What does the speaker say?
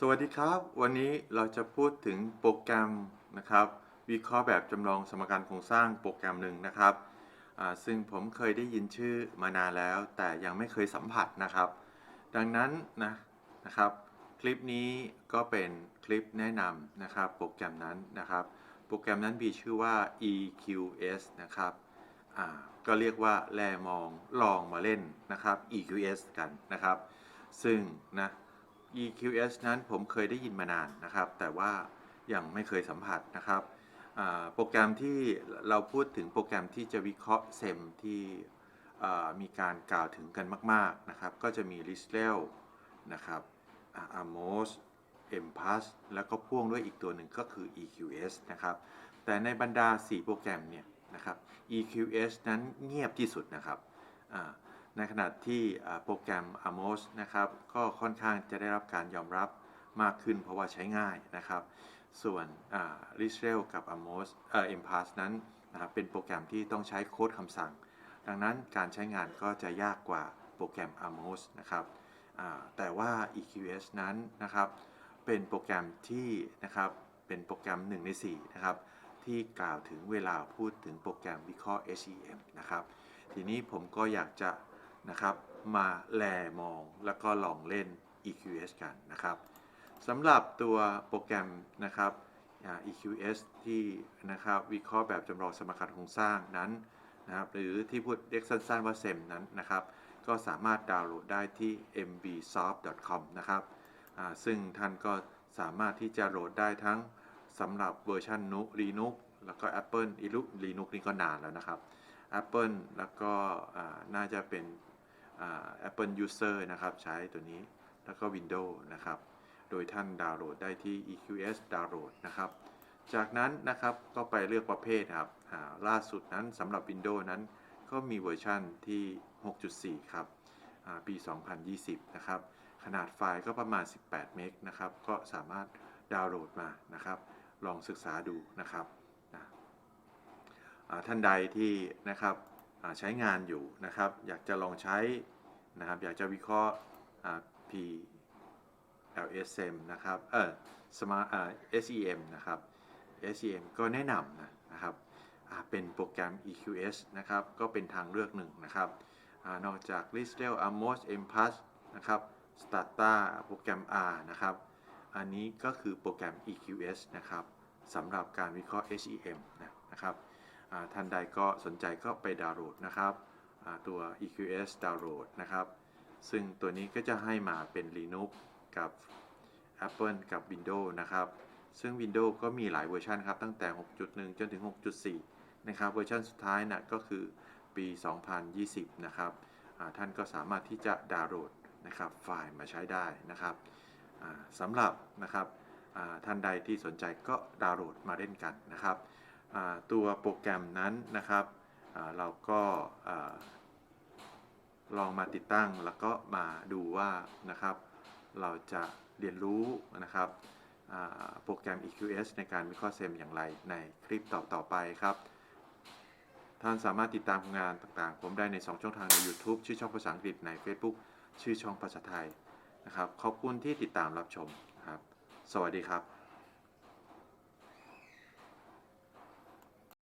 สวัสดีครับ วันนี้เราจะพูดถึงโปรแกรมนะครับ วิเคราะห์แบบจำลองสมการโครงสร้างโปรแกรมหนึ่งนะครับซึ่งผมเคยได้ยินชื่อมานานแล้ว แต่ยังไม่เคยสัมผัสนะครับ ดังนั้นนะนะครับ คลิปนี้ก็เป็นคลิปแนะนำนะครับโปรแกรมนั้นนะครับ โปรแกรมนั้นมีชื่อว่า EQS นะครับก็เรียกว่าแลมองลองมาเล่นนะครับ EQS กันนะครับ ซึ่งนะ EQS นั้นผมเคยได้ยินมานานนะครับ แต่ว่ายังไม่เคยสัมผัสนะครับโปรแกรมที่เราพูดถึงโปรแกรมที่จะวิเคราะห์เซมที่มีการกล่าวถึงกันมาก ๆ นะครับ ก็จะมี l i s t e l นะครับ Amos m p a s แล้วก็พ่วงด้วยอีกตัวหนึ่งก็คือ EQS นะครับ แต่ในบรรดา 4 โปรแกรมเนี่ยนะครับ EQS นั้นเงียบที่สุดนะครับ ในขณะที่โปรแกรม Amos นะครับก็ค่อนข้างจะได้รับการยอมรับมากขึ้นเพราะว่าใช้ง่ายนะครับ ส่วน r i s r e l กับ Amos เอ่อ m p a s นั้นนะครับเป็นโปรแกรมที่ต้องใช้โค้ดคำสั่ง ดังนั้นการใช้งานก็จะยากกว่าโปรแกรม Amos นะครับแต่ว่า EQS นั้นนะครับเป็นโปรแกรมที่นะครับเป็นโปรแกรม 1 ใน 4 นะครับ ที่กล่าวถึงเวลาพูดถึงโปรแกรมวิเคราะห์ SEM นะครับ ทีนี้ผมก็อยากจะ นะครับ มาแลมองแล้วก็ลองเล่น EQS กันนะครับสำหรับตัวโปรแกรมนะครับ EQS ที่นะครับวิเคราะห์แบบจำลองสมการโครงสร้างนั้นนะครับหรือที่พูดเรียกสั้นๆว่า SEM นั้นนะครับ ก็สามารถดาวน์โหลดได้ที่ mbsoft.com นะครับซึ่งท่านก็สามารถที่จะโหลดได้ทั้งสำหรับเวอร์ชันนุ Linux แล้วก็ Apple Linux นี่ก็นานแล้วนะครับ Apple แล้วก็น่าจะเป็น Apple User นะครับ ใช้ตัวนี้แล้วก็ Windows นะครับ โดยท่านดาวน์โหลดได้ที่ EQS Download นะครับ จากนั้นนะครับก็ไปเลือกประเภทครับล่าสุดนั้นสำหรับ Windows นั้น ก็มีเวอร์ชันที่ 6.4 ครับปี 2020 นะครับ ขนาดไฟล์ก็ประมาณ 18 เมกนะครับ ก็สามารถดาวน์โหลดมานะครับ ลองศึกษาดูนะครับท่านใดที่นะครับใช้งานอยู่นะครับ อยากจะลองใช้ นะครับ อยากจะวิเคราะห์ P LSM นะครับเออ Smart SEM นะครับ SEM ก็แนะนำนะนะครับเป็นโปรแกรม EQS นะครับ ก็เป็นทางเลือกหนึ่งนะครับอนอกจาก l i s t e l Amos m p a s นะครับ Stata โปรแกรม R นะครับ อันนี้ก็คือโปรแกรม EQS นะครับสำหรับการวิเคราะห์ SEM นะครับท่านใดก็สนใจก็ไปดาวน์โหลดนะครับ ตัว EQS ดาวน์โหลดนะครับ ซึ่งตัวนี้ก็จะให้มาเป็น Linux กับ Apple กับ Windows นะครับ ซึ่ง Windows ก็มีหลายเวอร์ชันครับ ตั้งแต่ 6.1 จนถึง 6.4 นะครับ เวอร์ชันสุดท้ายนะก็คือปี 2020 นะครับ ท่านก็สามารถที่จะดาวน์โหลดนะครับไฟล์มาใช้ได้นะครับสำหรับนะครับท่านใดที่สนใจก็ดาวน์โหลดมาเล่นกันนะครับตัวโปรแกรมนั้นนะครับ เราก็ลองมาติดตั้งแล้วก็มาดูว่านะครับ เราจะเรียนรู้นะครับโปรแกรม EQS ในการวิเคราะห์เซมอย่างไรในคลิปต่อๆไปครับ ท่านสามารถติดตามงานต่างๆ ผมได้ใน 2 ช่องทางใน YouTube ชื่อช่องภาษาอังกฤษใน Facebook ชื่อช่องภาษาไทยนะครับ ขอบคุณที่ติดตามรับชมครับ สวัสดีครับ